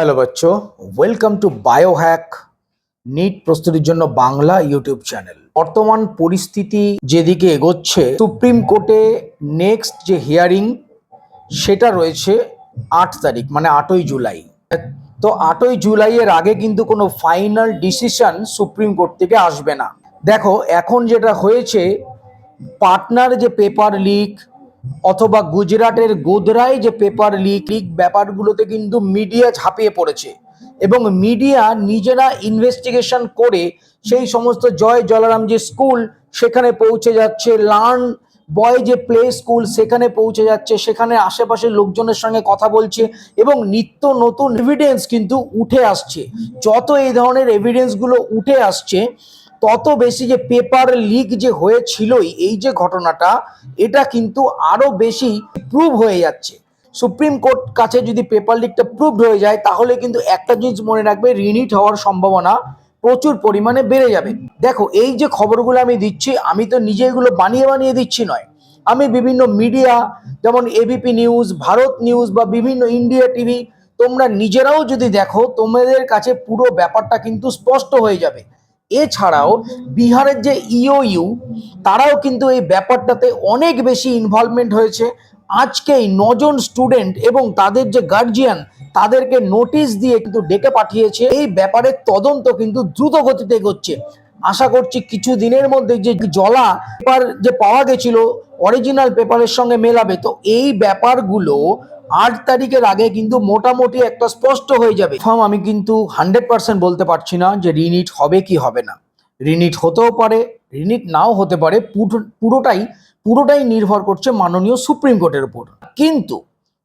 Hello বাচ্চ welcome to biohack NEET প্রস্তুতির জন্য বাংলা ইউটিউব চ্যানেল। বর্তমান পরিস্থিতি যেদিকে এগোচ্ছে, সুপ্রিম কোর্টে নেক্সট যে হিয়ারিং সেটা রয়েছে আট তারিখ মানে আটই জুলাই। তো আটই জুলাইয়ের আগে কিন্তু কোনো ফাইনাল ডিসিশন সুপ্রিম কোর্ট থেকে আসবে না। দেখো, এখন যেটা হয়েছে, পাটনার যে পেপার লিক অথবা গুজরাটের গোদরায় যে পেপার লিক লিক ব্যাপারগুলোতে কিন্তু মিডিয়া ঝাঁপিয়ে পড়েছে এবং মিডিয়া নিজেরা ইনভেস্টিগেশন করে সেই সমস্ত জয় জলারাম যে স্কুল সেখানে পৌঁছে যাচ্ছে লার্ন বয় যে প্লে স্কুল সেখানে পৌঁছে যাচ্ছে, সেখানে আশেপাশের লোকজনের সঙ্গে কথা বলছে এবং নিত্য নতুন এভিডেন্স কিন্তু উঠে আসছে। যত এই ধরনের এভিডেন্সগুলো উঠে আসছে তত বেশি যে পেপার লিক যে হয়েছিলই এই যে ঘটনাটা, এটা কিন্তু আরও বেশি প্রুভ হয়ে যাচ্ছে। সুপ্রিম কোর্ট কাছে যদি পেপার লিকটা প্রুভড হয়ে যায়, তাহলে কিন্তু একটা জিনিস মনে রাখবে রিনিট হওয়ার সম্ভাবনা প্রচুর পরিমাণে বেড়ে যাবে। দেখো, এই যে খবরগুলো আমি দিচ্ছি, আমি তো নিজে এগুলো বানিয়ে বানিয়ে দিচ্ছি নয়। আমি বিভিন্ন মিডিয়া যেমন এবিপি নিউজ ভারত নিউজ বা বিভিন্ন ইন্ডিয়া টিভি তোমরা নিজেরাও যদি দেখো, তোমাদের কাছে পুরো ব্যাপারটা কিন্তু স্পষ্ট হয়ে যাবে। এছাড়াও বিহারের যে ইওইউ তারাও কিন্তু এই ব্যাপারটাতে অনেক বেশি ইনভলভমেন্ট হয়েছে। আজকেই নজন স্টুডেন্ট এবং তাদের যে গার্জিয়ান তাদেরকে নোটিশ দিয়ে কিন্তু ডেকে পাঠিয়েছে। এই ব্যাপারে তদন্ত কিন্তু দ্রুত গতিতে এগোচ্ছে। আশা করছি কিছু দিনের মধ্যে যে জলা পেপার যে পাওয়া গেছিল অরিজিনাল পেপারের সঙ্গে মেলাবে। তো এই ব্যাপারগুলো আট তারিখের আগে কিন্তু মোটামুটি একটা স্পষ্ট হয়ে যাবে। ফার্ম আমি কিন্তু হান্ড্রেড পার্সেন্ট বলতে পারছি না যে রিনিট হবে কি হবে না। রিনিট হতেও পারে, রিনিট নাও হতে পারে পুরোটাই পুরোটাই নির্ভর করছে মাননীয় সুপ্রিম কোর্টের উপর। কিন্তু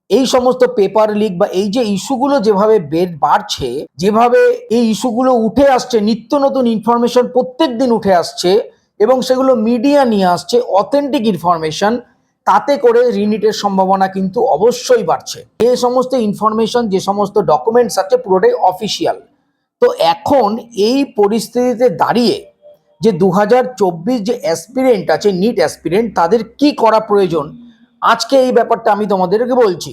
এই সমস্ত পেপার লিক বা এই যে ইস্যুগুলো যেভাবে বের বাড়ছে, যেভাবে এই ইস্যুগুলো উঠে আসছে, নিত্য নতুন ইনফরমেশন প্রত্যেক দিন উঠে আসছে এবং সেগুলো মিডিয়া নিয়ে আসছে, অথেন্টিক ইনফরমেশন তাতে করে রিনিটের সম্ভাবনা কিন্তু অবশ্যই বাড়ছে। যে সমস্ত ইনফরমেশন যে সমস্ত ডকুমেন্টস আছে, পুরোটাই অফিসিয়াল তো এখন এই পরিস্থিতিতে দাঁড়িয়ে যে দু হাজার চব্বিশ যে অ্যাসপিরেন্ট আছে নিট অ্যাসপিরেন্ট তাদের কি করা প্রয়োজন? আজকে এই ব্যাপারটা আমি তোমাদেরকে বলছি।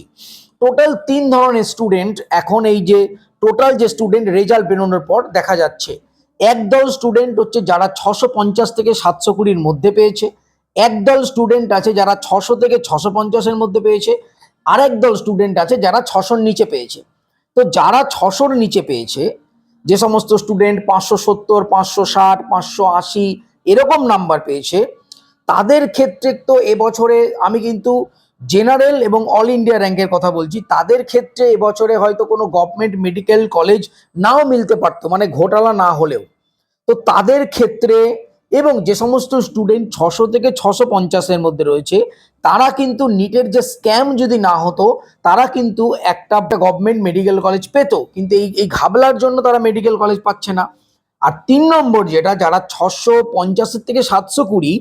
টোটাল তিন ধরনের স্টুডেন্ট এখন এই যে টোটাল যে স্টুডেন্ট রেজাল্ট বেরোনোর পর দেখা যাচ্ছে। একদল স্টুডেন্ট হচ্ছে যারা ছশো পঞ্চাশ থেকে সাতশো কুড়ির মধ্যে পেয়েছে। একদল স্টুডেন্ট আছে যারা ছশো থেকে ছশো পঞ্চাশের মধ্যে পেয়েছে আরেক দল স্টুডেন্ট আছে যারা ছশোর নিচে পেয়েছে। তো যারা ছশোর নিচে পেয়েছে, যে সমস্ত স্টুডেন্ট পাঁচশো সত্তর, পাঁচশো ষাট, পাঁচশো আশি এরকম নাম্বার পেয়েছে, তাদের ক্ষেত্রে তো এবছরে আমি কিন্তু জেনারেল এবং অল ইন্ডিয়া র্যাঙ্কের কথা বলছি, তাদের ক্ষেত্রে এবছরে হয়তো কোনো গভর্নমেন্ট মেডিকেল কলেজ নাও মিলতে পারতো মানে ঘোটালা না হলেও। তো তাদের ক্ষেত্রে এবং যে সমস্ত স্টুডেন্ট ছশো থেকে ছশো পঞ্চাশের মধ্যে রয়েছে, তারা কিন্তু নিটের যে স্ক্যাম যদি না হতো, তারা কিন্তু একটা গভর্নমেন্ট মেডিকেল কলেজ পেত। কিন্তু এই এই ঘাবলার জন্য তারা মেডিকেল কলেজ পাচ্ছে না। আর তিন নম্বর যেটা, যারা ছশো পঞ্চাশের থেকে সাতশো কুড়ি,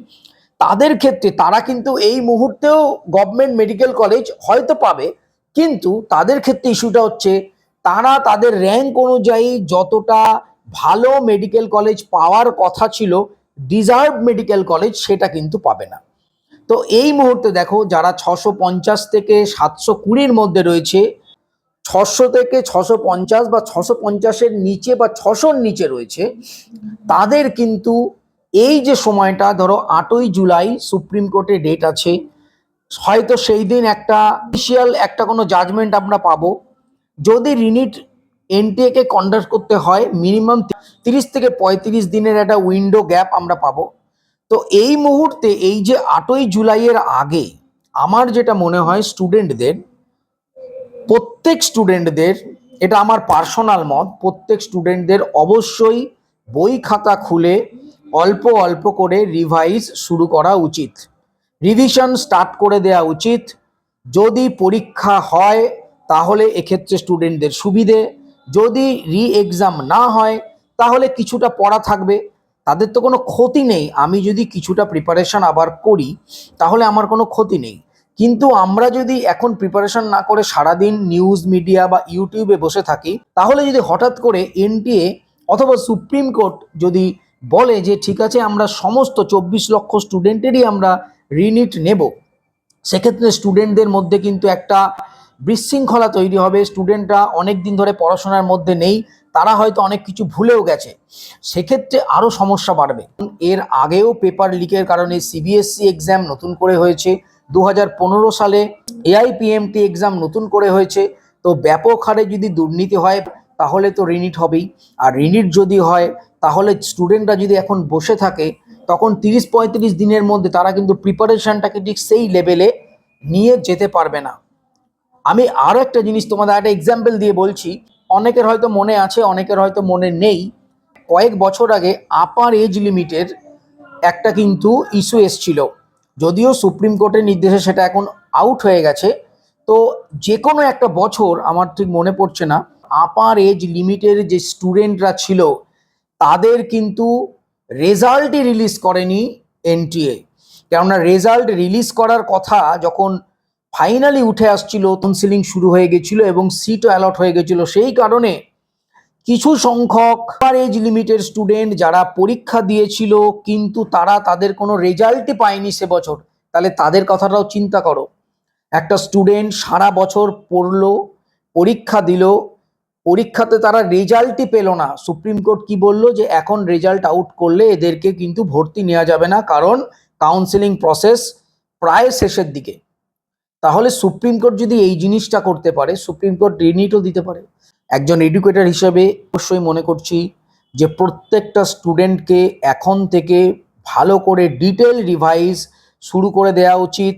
তাদের ক্ষেত্রে তারা কিন্তু এই মুহূর্তেও গভর্নমেন্ট মেডিকেল কলেজ হয়তো পাবে, কিন্তু তাদের ক্ষেত্রে ইস্যুটা হচ্ছে, তারা তাদের র্যাঙ্ক অনুযায়ী যতটা ভালো মেডিকেল কলেজ পাওয়ার কথা ছিল ডিজার্ভ মেডিকেল কলেজ সেটা কিন্তু পাবে না। তো এই মুহূর্তে দেখো যারা ছশো পঞ্চাশ থেকে সাতশো কুড়ির মধ্যে রয়েছে, ছশো থেকে ছশো পঞ্চাশ বা ছশো পঞ্চাশের নিচে বা ছশোর নিচে রয়েছে, তাদের কিন্তু এই যে সময়টা, ধরো আটই জুলাই সুপ্রিম কোর্টে ডেট আছে, হয়তো সেই দিন একটা অফিসিয়াল একটা কোনো জাজমেন্ট আমরা পাবো। যদি রিনিট এনটিএ কে কন্ডাক্ট করতে হয় মিনিমাম তিরিশ থেকে পঁয়ত্রিশ দিনের একটা উইন্ডো গ্যাপ আমরা পাবো। তো এই মুহূর্তে এই যে আটই জুলাইয়ের আগে আমার যেটা মনে হয় স্টুডেন্টদের প্রত্যেক স্টুডেন্টদের এটা আমার পার্সোনাল মত, প্রত্যেক স্টুডেন্টদের অবশ্যই বই খাতা খুলে অল্প অল্প করে রিভাইজ শুরু করা উচিত। রিভিশন স্টার্ট করে দেওয়া উচিত। যদি পরীক্ষা হয়, তাহলে এক্ষেত্রে স্টুডেন্টদের সুবিধে। যদি রি এক্সাম না হয়, তাহলে কিছুটা পড়া থাকবে। তাদের তো কোনো ক্ষতি নেই। আমি যদি কিছুটা প্রিপারেশন আবার করি, তাহলে আমার কোনো ক্ষতি নেই। কিন্তু আমরা যদি এখন প্রিপারেশন না করে সারাদিন নিউজ মিডিয়া বা ইউটিউবে বসে থাকি, তাহলে যদি হঠাৎ করে এনটিএ অথবা সুপ্রিম কোর্ট যদি বলে যে, ঠিক আছে, আমরা সমস্ত চব্বিশ লক্ষ স্টুডেন্টেরই আমরা রিনিট নেব। সেক্ষেত্রে স্টুডেন্টদের মধ্যে কিন্তু একটা বিশৃঙ্খলা তৈরি হবে স্টুডেন্টরা অনেক দিন ধরে পড়াশোনার মধ্যে নেই, তারা হয়তো অনেক কিছু ভুলেও গেছে। সেক্ষেত্রে আরও সমস্যা বাড়বে। এর আগেও পেপার লিকের কারণে সিবিএসসি এক্সাম নতুন করে হয়েছে। দু হাজার পনেরো সালে এআইপিএমটি এক্সাম নতুন করে হয়েছে। তো ব্যাপক হারে যদি দুর্নীতি হয়, তাহলে তো রিনিট হবেই। আর রিনিট যদি হয়, তাহলে স্টুডেন্টরা যদি এখন বসে থাকে, তখন তিরিশ পঁয়ত্রিশ দিনের মধ্যে তারা কিন্তু প্রিপারেশনটাকে ঠিক সেই লেভেলে নিয়ে যেতে পারবে না। আমি আরও একটা জিনিস তোমাদের একটা এক্সাম্পল দিয়ে বলছি। অনেকের হয়তো মনে আছে, অনেকের হয়তো মনে নেই। কয়েক বছর আগে আপার এজ লিমিটের একটা কিন্তু ইস্যু এসছিল। যদিও সুপ্রিম কোর্টের নির্দেশে সেটা এখন আউট হয়ে গেছে। তো যে কোনো একটা বছর, আমার ঠিক মনে পড়ছে না আপার এজ লিমিটের যে স্টুডেন্টরা ছিল, তাদের কিন্তু রেজাল্টই রিলিজ করেনি এনটিএ কেননা রেজাল্ট রিলিজ করার কথা যখন ফাইনালি উঠে আসছিল কাউন্সিলিং শুরু হয়ে গেছিল এবং সিটও অ্যালট হয়ে গেছিল। সেই কারণে কিছু সংখ্যক এজ লিমিটেড স্টুডেন্ট যারা পরীক্ষা দিয়েছিল, কিন্তু তারা তাদের কোনো রেজাল্টই পায়নি সে বছর। তাহলে তাদের কথাটাও চিন্তা করো। একটা স্টুডেন্ট সারা বছর পড়ল, পরীক্ষা দিল, পরীক্ষাতে তারা রেজাল্টই পেল না। সুপ্রিম কোর্ট কি বলল যে, এখন রেজাল্ট আউট করলে এদেরকে কিন্তু ভর্তি নেওয়া যাবে না, কারণ কাউন্সেলিং প্রসেস প্রায় শেষের দিকে। তাহলে সুপ্রিম কোর্ট যদি এই জিনিসটা করতে পারে, সুপ্রিম কোর্ট রিনিটও দিতে পারে। একজন এডুকেটর হিসেবে অবশ্যই মনে করছি যে প্রত্যেকটা স্টুডেন্টকে এখন থেকে ভালো করে ডিটেল রিভাইজ শুরু করে দেওয়া উচিত।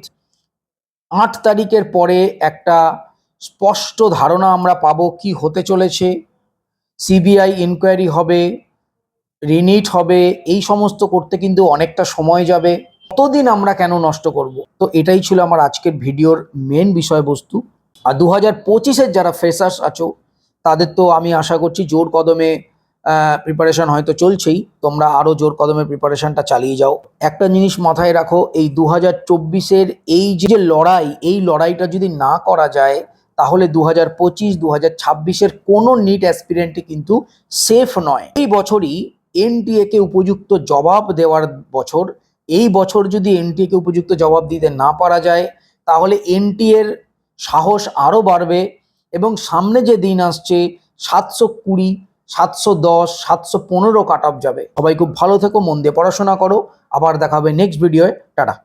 আট তারিখের পরে একটা স্পষ্ট ধারণা আমরা পাবো কি হতে চলেছে। সিবিআই ইনকোয়ারি হবে, রিনিট হবে, এই সমস্ত করতে কিন্তু অনেকটা সময় যাবে। কতদিন আমরা কেন নষ্ট করব? তো এটাই ছিল আমার আজকের ভিডিওর মেন বিষয়বস্তু। আর দু হাজার পঁচিশের যারা ফ্রেশার্স আছো, তাদের তো আমি আশা করছি জোর কদমে প্রিপারেশন হয়তো চলছেই। তোমরা আরও জোর কদমে প্রিপারেশনটা চালিয়ে যাও। একটা জিনিস মাথায় রাখো, এই দু হাজার চব্বিশের এই যে লড়াই, এই লড়াইটা যদি না করা যায়, তাহলে দু হাজার পঁচিশ দু হাজার ছাব্বিশের কোনো নিট অ্যাসপিরেন্টই কিন্তু সেফ নয়। এই বছরই এনটিএ কে উপযুক্ত জবাব দেওয়ার বছর এই বছর যদি এনটিএকে উপযুক্ত জবাব দিতে না পারা যায়, তাহলে এনটিএর সাহস আরও বাড়বে এবং সামনে যে দিন আসছে, সাতশো কুড়ি, সাতশো দশ, সাতশো পনেরো কাট অফ যাবে। সবাই খুব ভালো থেকো, মন দিয়ে পড়াশোনা করো। আবার দেখাবে নেক্সট ভিডিওয় টাটা।